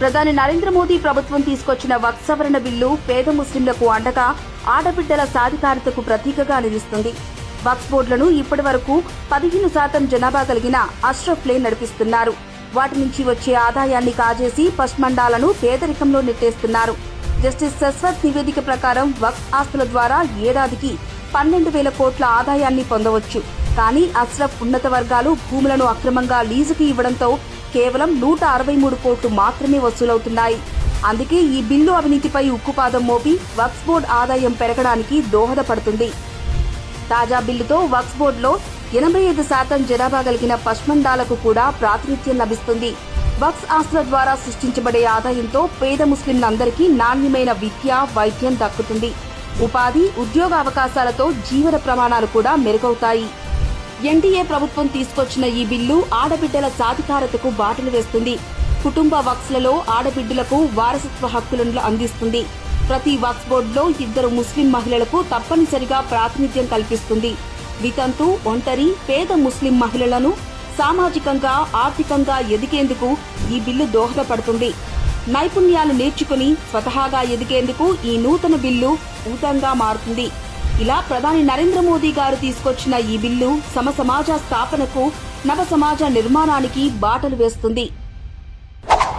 ప్రధాని నరేంద్ర మోదీ ప్రభుత్వం తీసుకొచ్చిన వక్ఫ్ సవరణ బిల్లు పేద ముస్లింలకు అండగా ఆడబిడ్డల సాధికారతకు ప్రతీకగా నిలుస్తుంది. వక్స్ బోర్డులను ఇప్పటి వరకు పదిహేను శాతం జనాభా కలిగిన అష్రఫ్లే నడిపిస్తున్నారు. వాటి నుంచి వచ్చే ఆదాయాన్ని కాజేసి పశ్మండాలను పేదరికంలో నెట్టేస్తున్నారు. జస్టిస్ సస్వత్ నివేదిక ప్రకారం వక్స్ ఆస్తుల ద్వారా ఏడాదికి పన్నెండు వేల కోట్ల ఆదాయాన్ని పొందవచ్చు. కానీ అస్రఫ్ ఉన్నత వర్గాలు భూములను అక్రమంగా లీజుకి ఇవ్వడంతో కేవలం నూట అరవై మూడు కోట్లు మాత్రమే వసూలవుతున్నాయి. అందుకే ఈ బిల్లు అవినీతిపై ఉక్కుపాదం మోపి వక్స్ బోర్డు ఆదాయం పెరగడానికి దోహదపడుతుంది. తాజా బిల్లుతో వక్స్ బోర్డులో ఎనభై ఐదు శాతం జనాభా కలిగిన పశ్మండాలకు కూడా ప్రాతినిధ్యం లభిస్తుంది. వక్స్ ఆస్తుల ద్వారా సృష్టించబడే ఆదాయంతో పేద ముస్లింలందరికీ నాణ్యమైన విద్య వైద్యం దక్కుతుంది. ఉపాధి ఉద్యోగ అవకాశాలతో జీవన ప్రమాణాలు కూడా మెరుగవుతాయి. ఎన్డీఏ ప్రభుత్వం తీసుకొచ్చిన ఈ బిల్లు ఆడబిడ్డల సాధికారతకు బాటలు వేస్తుంది. కుటుంబ వక్స్లలో ఆడబిడ్డలకు వారసత్వ హక్కులను అందిస్తుంది. ప్రతి వక్స్ బోర్డులో ఇద్దరు ముస్లిం మహిళలకు తప్పనిసరిగా ప్రాతినిధ్యం కల్పిస్తుంది. వితంతు ఒంటరి పేద ముస్లిం మహిళలను సామాజికంగా ఆర్థికంగా ఎదిగేందుకు ఈ బిల్లు దోహదపడుతుంది. నైపుణ్యాలు నేర్చుకుని స్వతహాగా ఎదిగేందుకు ఈ నూతన బిల్లు ఊతంగా మారుతుంది. ఇలా ప్రధాని నరేంద్ర మోదీ గారు తీసుకొచ్చిన ఈ బిల్లు సమసమాజ స్థాపనకు నవ సమాజ నిర్మాణానికి బాటలు వేస్తుంది.